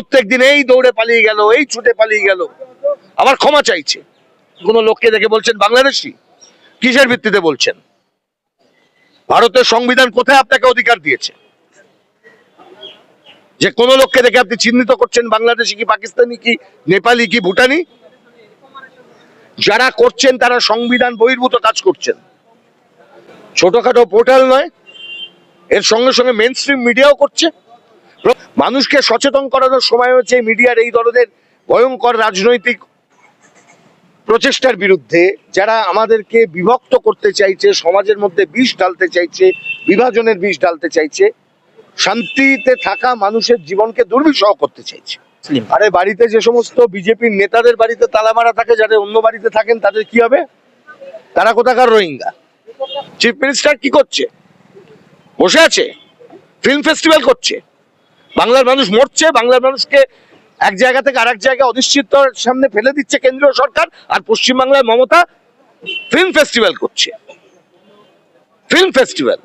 প্রত্যেক দিন এই দৌড়ে পালিয়ে গেল, এই ছুটে পালিয়ে গেল। আবার ক্ষমা চাইছে। কোন লোককে দেখে বলছেন বাংলাদেশি? কিসের ভিত্তিতে বলছেন? ভারতের সংবিধান কোথায় আপনাকে অধিকার দিয়েছে? যে কোন লোককে দেখে আপনি চিহ্নিত করছেন বাংলাদেশি কি, পাকিস্তানি কি, নেপালি কি, ভুটানি? যারা করছেন তারা সংবিধান বহির্ভূত কাজ করছেন। ছোটখাটো পোর্টাল নয়, এর সঙ্গে সঙ্গে মেন স্ট্রিম মিডিয়াও করছে। মানুষকে সচেতন করানোর সময় হচ্ছে মিডিয়ার এই ধরনের ভয়ঙ্কর রাজনৈতিক প্রচেষ্টার বিরুদ্ধে যারা আমাদেরকে বিভক্ত করতে চাইছে সমাজের মধ্যে বিষ ঢালতে চাইছে বিভাজনের বিষ ঢালতে চাইছে শান্তিতে থাকা মানুষের জীবনকে দুর্বিষহ করতে চাইছে। আরে বাড়িতে যে সমস্ত বিজেপির নেতাদের বাড়িতে তালা মারা থাকে যাদের অন্য বাড়িতে থাকেন তাদের কি হবে? তারা কোথাকার রোহিঙ্গা? চিফ মিনিস্টার কি করছে? বসে আছে? ফিল্ম ফেস্টিভ্যাল করছে? বাংলার মানুষ মরছে বাংলার মানুষকে এক জায়গা থেকে আরেক জায়গায় অনিশ্চিততার সামনে ফেলে দিচ্ছে কেন্দ্রীয় সরকার আর পশ্চিমবাংলায় মমতা ফিল্ম ফেস্টিভ্যাল করছে। ফিল্ম ফেস্টিভ্যাল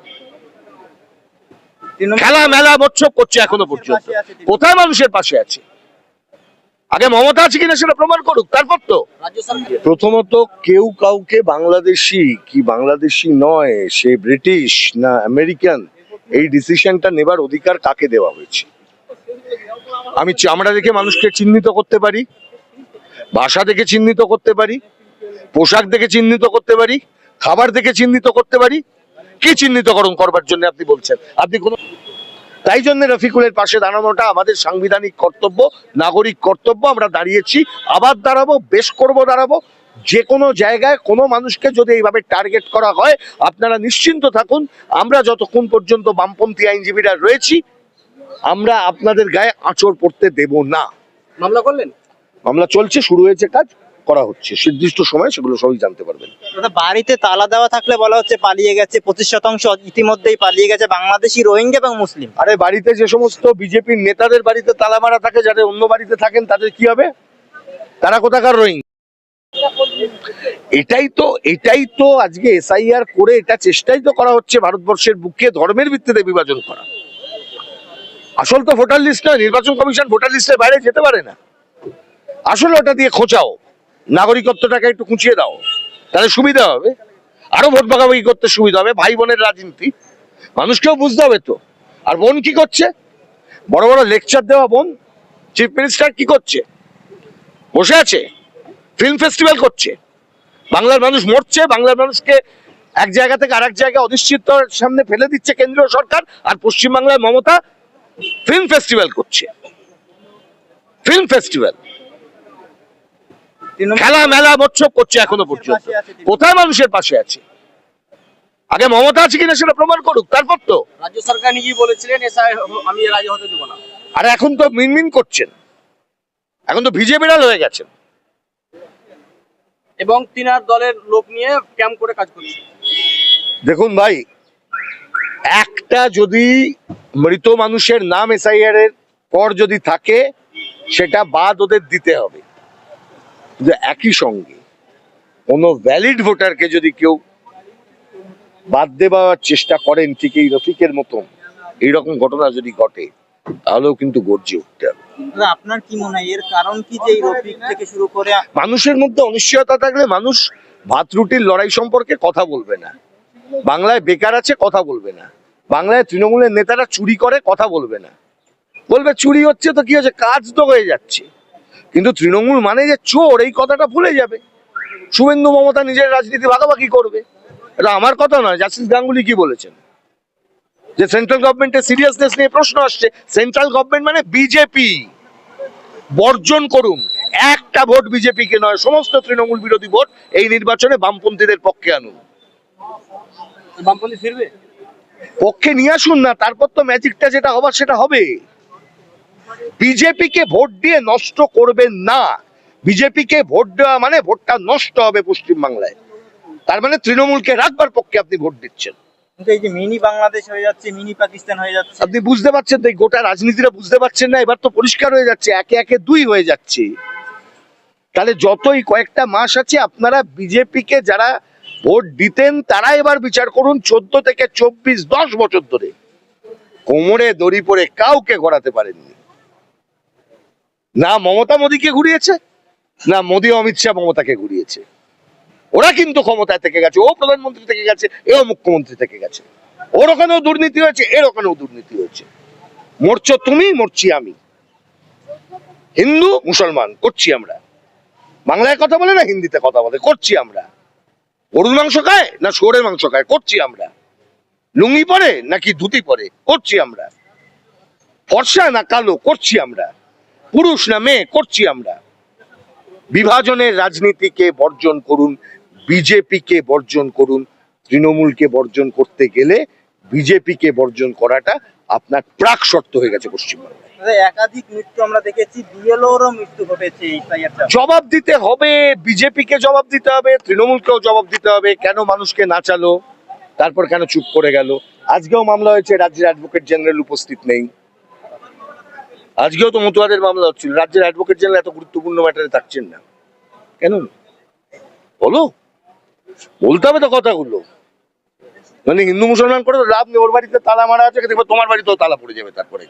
খেলা মেলা মৎসব করছে এখনও পর্যন্ত। কোথায় মানুষের পাশে আছে? আগে মমতা আছে কিনা সেটা প্রমাণ করুক তারপর তো। প্রথমত কেউ কাউকে বাংলাদেশি কি বাংলাদেশি নয় সে ব্রিটিশ না আমেরিকান এই ডিসিশনটা নেবার অধিকার কাকে দেওয়া হয়েছে? আমি চামড়া দেখে মানুষকে চিহ্নিত করতে পারি, ভাষা দেখে চিহ্নিত করতে পারি, পোশাক দেখে চিহ্নিত করতে পারি, খাবার দেখে চিহ্নিত করতে পারি। কি চিহ্নিতকরণ করবার জন্য আপনি বলছেন? আপনি কোনো তাই জন্য রফিকুলের পাশে দাঁড়ানোটা আমাদের সাংবিধানিক কর্তব্য, নাগরিক কর্তব্য। আমরা দাঁড়িয়েছি, আবার দাঁড়াবো, বেশ করব, দাঁড়াবো। যে কোনো জায়গায় কোনো মানুষকে যদি এইভাবে টার্গেট করা হয়, আপনারা নিশ্চিন্ত থাকুন। আমরা যতক্ষণ পর্যন্ত বামপন্থী আইনজীবীরা রয়েছি আমরা আপনাদের গায়ে আঁচড় পড়তে দেব না। মামলা করলেন? মামলা চলছে শুরু হয়েছে কাজ করা হচ্ছে। নির্দিষ্ট সময় সেগুলো সবই জানতে পারবেন। বাড়িতে তালা দেওয়া থাকলে বলা হচ্ছে পালিয়ে গেছে পঁচিশ শতাংশ ইতিমধ্যেই পালিয়ে গেছে বাংলাদেশি রোহিঙ্গা এবং মুসলিম। আরে বাড়িতে যে সমস্ত বিজেপির নেতাদের বাড়িতে তালা মারা থাকে যাদের অন্য বাড়িতে থাকেন তাদের কি হবে? তারা কোথাকার রোহিঙ্গা? এটাই তো এটাই তো আজকে এসআইআর করে এটা চেষ্টাই তো করা হচ্ছে ভারতবর্ষের বুকে ধর্মের ভিত্তিতে বিভাজন করা। আসল তো ভোটার লিস্ট নয়, নির্বাচন কমিশন ভোটার লিস্টের বাইরে যেতে পারে না। আসলে ওটা দিয়ে খোঁচাও। নাগরিকত্বটাকে একটু খুঁচিয়ে দাও। তাহলে সুবিধা হবে। আরও ভোট ভাগাভাগি করতে সুবিধা হবে। ভাই বোনের রাজনীতি। মানুষকেও বুঝতে হবে তো। আর বোন কি করছে? বড় বড় লেকচার দেওয়া বোন। চিফ মিনিস্টার কি করছে? বসে আছে। ফিল্ম ফেস্টিভ্যাল করছে। বাংলার মানুষ মরছে। বাংলার মানুষকে এক জায়গা থেকে আরেক জায়গায় অনিশ্চিততার সামনে ফেলে দিচ্ছে কেন্দ্রীয় সরকার। আর পশ্চিমবাংলায় মমতা ফিল্ম ফেস্টিভ্যাল করছে। ফিল্ম ফেস্টিভ্যাল খেলা মেলা মৎসব করছে এখনও পর্যন্ত। কোথায় মানুষের পাশে আছে? আগে মমতা আছে কিনা সেটা প্রমাণ করুক তারপর তো। রাজ্য সরকার নিজেই বলেছিলেন আমি রাজি হতে দেবো না। আর এখন তো মিনমিন করছেন। এখন তো ভিজে বিড়াল হয়ে গেছেন। এবং তিনার দলের লোক নিয়ে ক্যাম্প করে কাজ করছে। দেখুন ভাই একটা যদি মৃত মানুষের নাম এসআইআর এর পর যদি থাকে সেটা বাদ ওদের দিতে হবে। কিন্তু একই সঙ্গে কোনো ভ্যালিড ভোটারকে যদি কেউ বাদ দেওয়ার চেষ্টা করেন ঠিক এই রফিকের মতন এইরকম ঘটনা যদি ঘটে তাহলেও কিন্তু গর্জে উঠতে হবে। আপনার কি মনে হয়? এর কারণ কি যে রফিক থেকে শুরু করে মানুষের মধ্যে অনিশ্চয়তা থাকলে মানুষ ভাত রুটির লড়াই সম্পর্কে কথা বলবে না। বাংলায় বেকার আছে কথা বলবে না। বাংলায় তৃণমূলের নেতারা চুরি করে, কথা বলবে না। বলবে, চুরি হচ্ছে তো কি হচ্ছে? কাজ তো হয়ে যাচ্ছে। কিন্তু তৃণমূল মানে যে চোর, এই কথাটা ভুলে যাবে। শুভেন্দু মমতা নিজের রাজনীতি ভাগাভাগি করবে। এটা আমার কথা নয় জাস্টিস গাঙ্গুলি কি বলেছেন? যে সেন্ট্রাল গভর্নমেন্টের সিরিয়াসনেস নিয়ে প্রশ্ন আসছে, সেন্ট্রাল গভর্নমেন্ট মানে বিজেপি। বর্জন করুন, একটা ভোট বিজেপিকে নয়, সমস্ত তৃণমূল বিরোধী ভোট এই নির্বাচনে বামপন্থীদের পক্ষে আনুন। বামপন্থী ফিরবে? পক্ষে নিয়ে আসুন না তারপর তো ম্যাজিকটা যেটা হবার সেটা হবে। বিজেপিকে ভোট দিয়ে নষ্ট করবেন না। বিজেপিকে ভোট দেওয়া মানে ভোটটা নষ্ট হবে পশ্চিমবাংলায়। তার মানে তৃণমূলকে রাখবার পক্ষে আপনি ভোট দিচ্ছেন। কিন্তু এই যে মিনি বাংলাদেশ হয়ে যাচ্ছে মিনি পাকিস্তান হয়ে যাচ্ছে। আপনি বুঝতে পারছেন তো গোটা রাজনীতিটা বুঝতে পারছেন না এবার তো পরিষ্কার হয়ে যাচ্ছে একে একে দুই হয়ে যাচ্ছে। তাহলে যতই কয়েকটা মাস আছে আপনারা বিজেপিকে যারা ভোট দিতেন তারা এবার বিচার করুন চোদ্দ থেকে চব্বিশ, দশ বছর ধরে। কোমরে দড়ি পরে কাউকে ঘোরাতে পারেননি। না মমতা মোদীকে ঘুরিয়েছে, না মোদী অমিত শাহ মমতাকে ঘুরিয়েছে। ওরা কিন্তু ক্ষমতায় থেকে গেছে, ও প্রধানমন্ত্রী থেকে গেছে এও মুখ্যমন্ত্রী থেকে গেছে। ওর ওখানেও দুর্নীতি হয়েছে, এর ওখানেও দুর্নীতি হয়েছে। মরছ তুমি মরছি আমি। হিন্দু, মুসলমান, করছি আমরা। বাংলায় কথা বলে না হিন্দিতে কথা বলে, করছি আমরা। গরুর মাংস খায় না শুয়োরের মাংস খায়? করছি আমরা। লুঙ্গি পরে নাকি ধুতি পরে? করছি আমরা। ফর্সা না কালো? করছি আমরা। পুরুষ না মেয়ে? করছি আমরা। বিভাজনের রাজনীতিকে বর্জন করুন, বিজেপিকে বর্জন করুন, তৃণমূলকে বর্জন করতে গেলে বিজেপিকে বর্জন করাটা আপনার প্রাক শর্ত হয়ে গেছে পশ্চিমবঙ্গে। একাধিক মৃত্যু আমরা দেখেছি বিএলওরও মৃত্যু ঘটেছে। জবাব দিতে হবে বিজেপিকে জবাব দিতে হবে তৃণমূলকেও জবাব দিতে হবে কেন মানুষকে নাচালো তারপর কেন চুপ করে গেল। আজকেও মামলা হয়েছে রাজ্যের অ্যাডভোকেট জেনারেল উপস্থিত নেই। আজকেও তো মতুয়াদের মামলা হচ্ছিল রাজ্যের অ্যাডভোকেট জেনারেল এত গুরুত্বপূর্ণ ম্যাটারে থাকছেন না। কেন? বলো। বলতে হবে তো কথাগুলো। মানে হিন্দু মুসলমান করে লাভ নেই, ওর বাড়িতে তালা মারা আছে, দেখবে তোমার বাড়িতেও তালা পড়ে যাবে তারপরে।